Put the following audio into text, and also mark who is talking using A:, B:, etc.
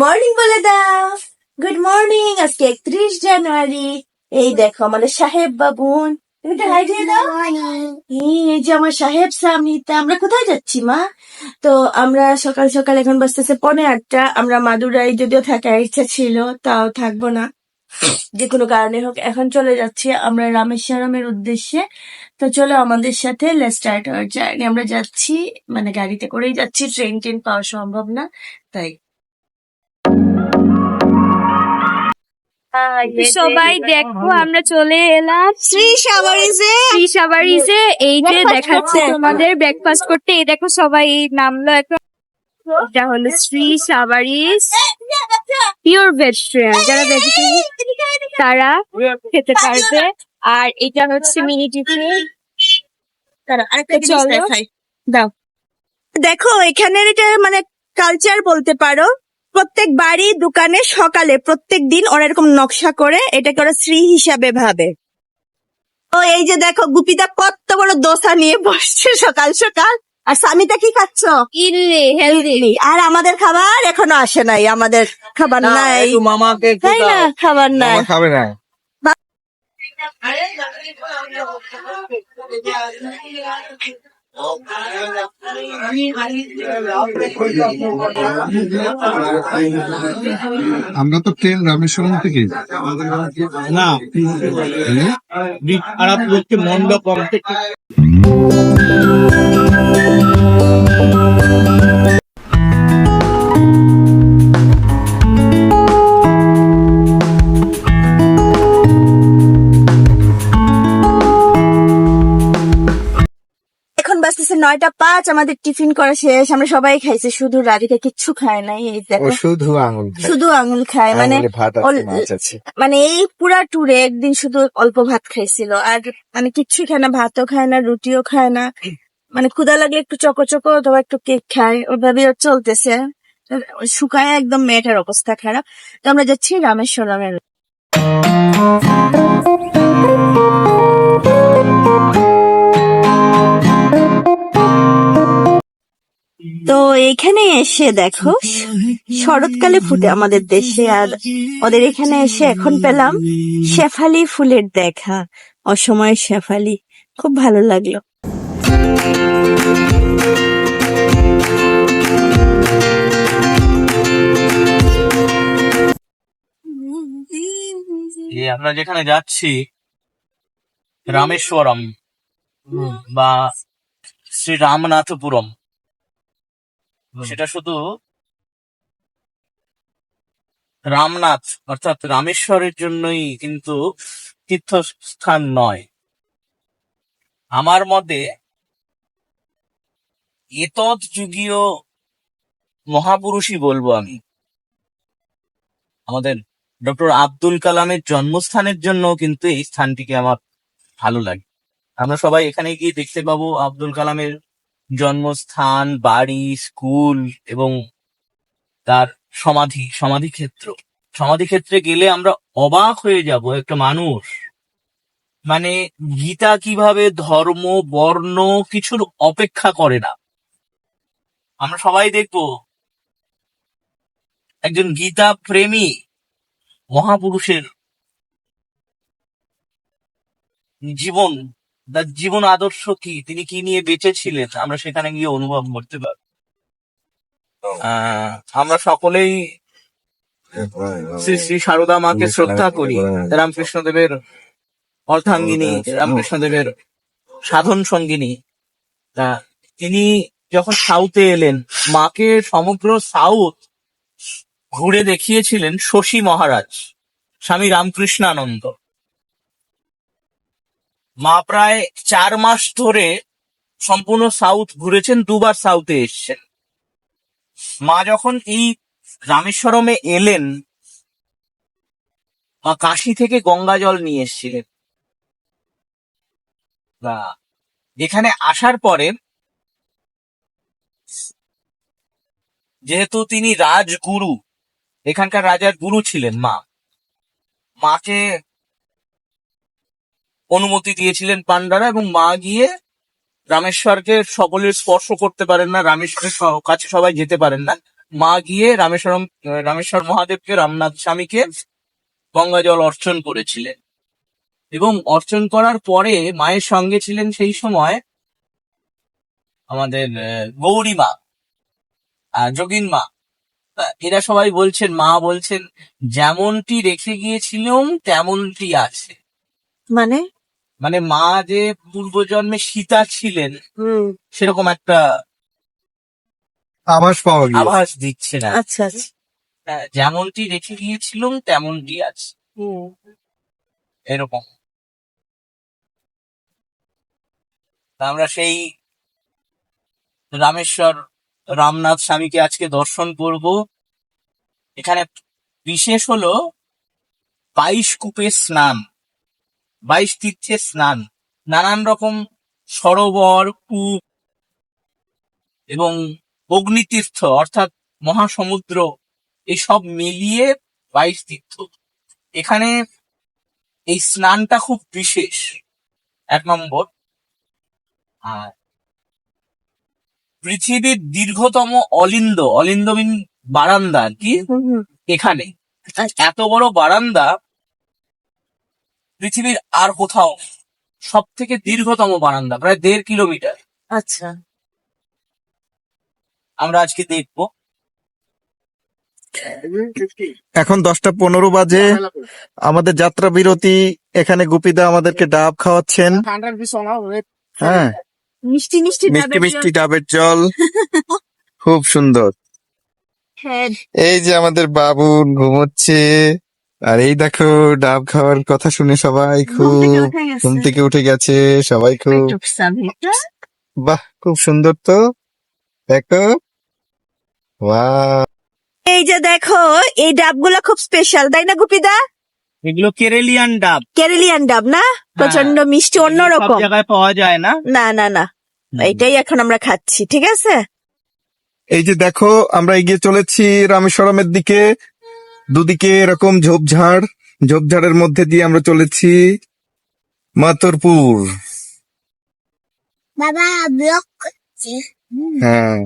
A: Morning বলে দাও good morning আজকে একত্রিশ জানুয়ারি। এই দেখো আমাদের সাহেব বাবুন। তুমি তো হাই দিয়ে দাও। এই যে আমার সাহেব সামিতা আমরা কোথায় যাচ্ছি মা? তো আমরা সকাল সকাল এখন বসতেছে পনে আটটা। আমরা মাদুরাই যদিও থাকার ইচ্ছা ছিল তাও থাকব না। যে কোনো কারণে হোক এখন চলে যাচ্ছি আমরা রামেশ্বরমের উদ্দেশ্যে। তো চলো আমাদের সাথে স্টার্ট আওয়ার জার্নি আমরা যাচ্ছি মানে গাড়িতে করেই যাচ্ছি ট্রেন ট্রেন পাওয়া সম্ভব না। তাই
B: সবাই দেখো আমরা চলে এলাম।
A: শ্রী সাবারিজে।
B: শ্রী সাবারিজে এই যে দেখাচ্ছে। তোমাদের ব্রেকফাস্ট করতে। এই দেখো সবাই এই নামলো এখন। এটা হলো শ্রী সাবারিজ পিওর ভেজিটেরিয়ান যারা ভেজিটেরিয়ান তারা খেতে পারবে। আর এটা হচ্ছে মিনি টিফিন চলো।
A: দাও। দেখো এখানের এটা মানে কালচার বলতে পারো। প্রত্যেক বাড়ি দোকানে সকালে প্রত্যেক দিন ওরা এরকম নকশা করে এটাকে ওরা শ্রী হিসাবে ভাবে। ও এই যে দেখো গুপিতা কত বড় দোসা নিয়ে বসছে সকাল সকাল। আর সামিতা কি খাচ্ছ?
B: ইল্লি হেলদি।
A: আর আমাদের খাবার এখনও আসে নাই আমাদের খাবার নাই।
C: মামাকে
A: তাই না খাবার নাই।
C: খাবে না।
D: আমরা তো ট্রেন রামেশ্বরম থেকে?
C: না। খারাপ করছে মন্ডপম থেকে
A: বাজতেছে নয়টা পাঁচ আমাদের টিফিন করা শেষ। আমরা সবাই খাইছি শুধু রাধিকা কিচ্ছু খায় নাই এই দেখো।
C: শুধু আঙুল
A: শুধু আঙুল খায় মানে মানে এই পুরা ট্যুরে একদিন শুধু অল্প ভাত খাইছিল। আর মানে কিচ্ছু খায় না ভাতও খায় না রুটিও খায় না। মানে ক্ষুদা লাগলে একটু চকো চকো অথবা একটু কেক খায় ওইভাবে ওর চলতেছে। শুকায় একদম মেয়েটার অবস্থা খারাপ। তো আমরা যাচ্ছি রামেশ্বরমের এখানে এসে দেখো, শরৎকালে ফুটে আমাদের দেশে আর ওদের এখানে এসে এখন পেলাম শেফালি ফুলের দেখা, অসময় শেফালি। খুব ভালো লাগল।
C: আমরা যেখানে যাচ্ছি, রামেশ্বরম বা শ্রী রামনাথপুরম সেটা শুধু রামনাথ, অর্থাৎ রামেশ্বরের জন্যই কিন্তু তীর্থস্থান নয়। আমার মতে এতৎ যুগীয় মহাপুরুষই বলব আমি। আমাদের ডক্টর আব্দুল কালামের জন্মস্থানের জন্য কিন্তু এই স্থানটিকে আমার ভালো লাগে। আমরা সবাই এখানে গিয়ে দেখতে পাবো আব্দুল কালামের জন্মস্থান, বাড়ি, স্কুল এবং তার সমাধি সমাধি ক্ষেত্র সমাধি ক্ষেত্রে গেলে আমরা অবাক হয়ে যাব, একটা মানুষ। মানে গীতা কীভাবে ধর্ম, বর্ণ কিছুর অপেক্ষা করে না। আমরা সবাই দেখব, একজন গীতা প্রেমী মহাপুরুষের জীবন তার জীবন আদর্শ কি? তিনি কি নিয়ে বেঁচে ছিলেন? আমরা সেখানে গিয়ে অনুভব করতে পারব। আমরা সকলেই শ্রী শ্রী সারদা মাকে শ্রদ্ধা করি। রামকৃষ্ণদেবের অর্থাঙ্গিনী রামকৃষ্ণদেবের সাধন সঙ্গিনী। তা তিনি যখন সাউথে এলেন মাকে সমগ্র সাউথ ঘুরে দেখিয়েছিলেন শশী মহারাজ স্বামী রামকৃষ্ণানন্দ। মা প্রায় চার মাস ধরে সম্পূর্ণ সাউথ ঘুরেছেন, দুবার সাউথে এসছেন। মা যখন এই রামেশ্বরমে এলেন, মা কাশি থেকে গঙ্গা জল নিয়ে এসেছিলেন। এখানে আসার পরে যেহেতু তিনি রাজগুরু, এখানকার রাজার গুরু ছিলেন মা। মাকে অনুমতি দিয়েছিলেন পান্ডারা এবং মা গিয়ে রামেশ্বরকে সকলের স্পর্শ করতে পারেন না, রামেশ্বরের কাছে সবাই যেতে পারেন না। মা গিয়ে রামেশ্বরম, রামেশ্বর মহাদেবকে, রামনাথ স্বামীকে গঙ্গা জল অর্চন করেছিলেন। এবং অর্চন করার পরে মায়ের সঙ্গে ছিলেন সেই সময় আমাদের গৌরী মা যোগিন মা। এরা সবাই বলছেন, মা বলছেন, যেমনটি রেখে গিয়েছিলাম, তেমনটি আছে।
A: মানে?
C: মানে মা যে পূর্বজন্মে সীতা ছিলেন সেরকম একটা
D: আভাস পাওয়া গিয়েছে।
C: আভাস দিচ্ছে না।
A: আচ্ছা আচ্ছা।
C: হ্যাঁ, যেমনটি রেখে গিয়েছিলাম তেমনটি আছে।
A: হুম।
C: এরকম। তা আমরা সেই রামেশ্বর রামনাথ স্বামীকে আজকে দর্শন করব। এখানে বিশেষ হলো বাইশ কূপে স্নান। বাইশ তীর্থে স্নান নানান রকম সরোবর কূপ এবং অগ্নিতীর্থ অর্থাৎ মহাসমুদ্র এসব মিলিয়ে বাইশ তীর্থ। এখানে এই স্নানটা খুব বিশেষ এক নম্বর। আর পৃথিবীর দীর্ঘতম অলিন্দ অলিন্দ মিন বারান্দা কি। এখানে। এত বড় বারান্দা পৃথিবীর আর কোথাও সব থেকে দীর্ঘতম বারান্দা প্রায় দেড় কিলোমিটার।
A: আচ্ছা।
C: আমরা আজকে দেখব।
E: এখন দশটা পনেরো বাজে। আমাদের যাত্রা বিরতি এখানে গুপিদা আমাদেরকে ডাব খাওয়াচ্ছেন। হ্যাঁ।
A: মিষ্টি মিষ্টি
E: মিষ্টি মিষ্টি ডাবের জল। খুব সুন্দর।
A: হ্যাঁ।
E: এই যে আমাদের বাবু ঘুমোচ্ছে। আর এই দেখো ডাব খাওয়ার কথা শুনে সবাই খুব
A: থেকে উঠে গেছে।
E: ঘুম থেকে উঠে গেছে সবাই খুব বাহ খুব সুন্দর তো। দেখো।
A: এই যে দেখো এই ডাবগুলো খুব স্পেশাল তাই না গুপিদা?
C: এগুলো কেরেলিয়ান ডাব।
A: কেরেলিয়ান ডাব না? প্রচণ্ড মিষ্টি
C: সব
A: অন্যরকম।
C: জায়গায় পাওয়া যায় না।
A: না না না। এটাই এখন আমরা খাচ্ছি ঠিক আছে?
E: এই যে দেখো আমরা এগিয়ে চলেছি রামেশ্বরমের দিকে। দুদিকে এরকম ঝোপঝাড় ঝোপঝাড়ের মধ্যে দিয়ে আমরা চলেছি মাতরপুর।
F: বাবা ব্লক
E: হ্যাঁ।